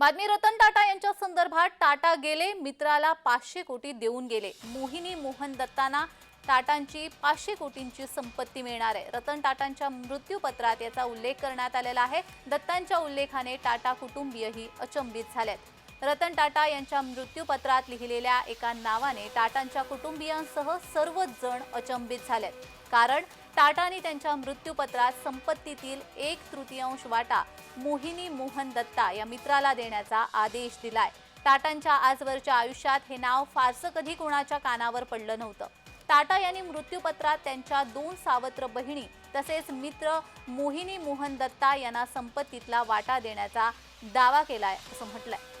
बातमी रतन टाटा यांच्या संदर्भात टाटा गेले मित्राला पाचशे कोटी देऊन गेले. मोहिनी मोहन दत्तांना टाटांची पाचशे कोटींची संपत्ती मिळणार आहे. रतन टाटांच्या मृत्यूपत्रात याचा उल्लेख करण्यात आलेला आहे. दत्तांच्या उल्लेखाने टाटा कुटुंबीयही अचंबित झालेत. रतन टाटा यांच्या मृत्यूपत्रात लिहिलेल्या एका नावाने टाटांच्या कुटुंबियांसह सर्वच जण अचंबित झालेत. कारण टाटांनी त्यांच्या मृत्यूपत्रात संपत्तीतील एक तृतीयांश वाटा मोहिनी मोहन दत्ता या मित्राला देण्याचा आदेश दिलाय. टाटांच्या आजवरच्या आयुष्यात हे नाव फारसं कधी कोणाच्या कानावर पडलं नव्हतं. टाटा यांनी मृत्यूपत्रात त्यांच्या दोन सावत्र बहिणी तसेच मित्र मोहिनी मोहन दत्ता यांना संपत्तीतला वाटा देण्याचा दावा केलाय असं म्हटलंय.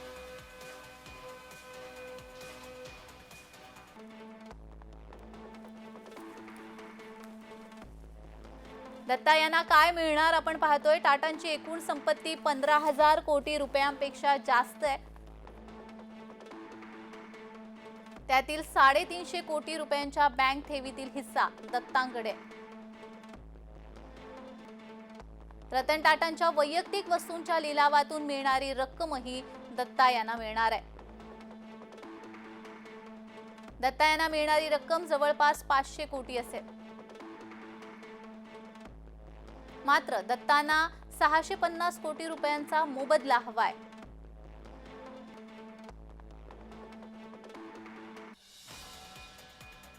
दत्ता यांना काय मिळणार आपण पाहतोय. टाटांची एकूण संपत्ती पंधरा हजार कोटी रुपयांपेक्षा जास्त आहे. त्यातील साडेतीनशे कोटी रुपयांच्या बँक ठेवीतील हिस्सा दत्तांकडे. रतन टाटांच्या वैयक्तिक वस्तूंच्या लिलावातून मिळणारी रक्कमही दत्ता यांना मिळणार आहे. दत्ता यांना मिळणारी रक्कम जवळपास पाचशे कोटी असेल. मात्र दत्तांना सहाशे पन्नास कोटी रुपयांचा मोबदला हवाय.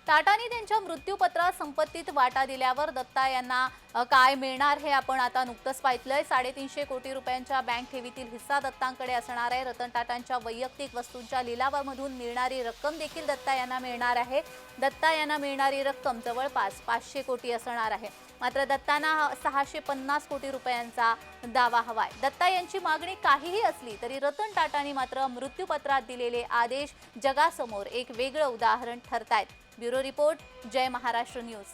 टाटानी त्यांच्या मृत्यूपत्रात संपत्तीत वाटा दिल्यावर दत्ता यांना काय मिळणार हे आपण आता नुकतंच पाहितलंय. साडेतीनशे कोटी रुपयांच्या बँक ठेवीतील हिस्सा दत्तांकडे असणार आहे. रतन टाटांच्या वैयक्तिक वस्तूंच्या लिलावामधून मिळणारी रक्कम देखील दत्ता यांना मिळणार आहे. दत्ता यांना मिळणारी रक्कम जवळपास पाचशे कोटी असणार आहे. मात्र दत्तांना हा सहाशे पन्नास कोटी रुपयांचा दावा हवाय. दत्ता यांची मागणी काहीही असली तरी रतन टाटांनी मात्र मृत्यूपत्रात दिलेले आदेश जगासमोर एक वेगळं उदाहरण ठरतायत. Bureau report Jai Maharashtra news.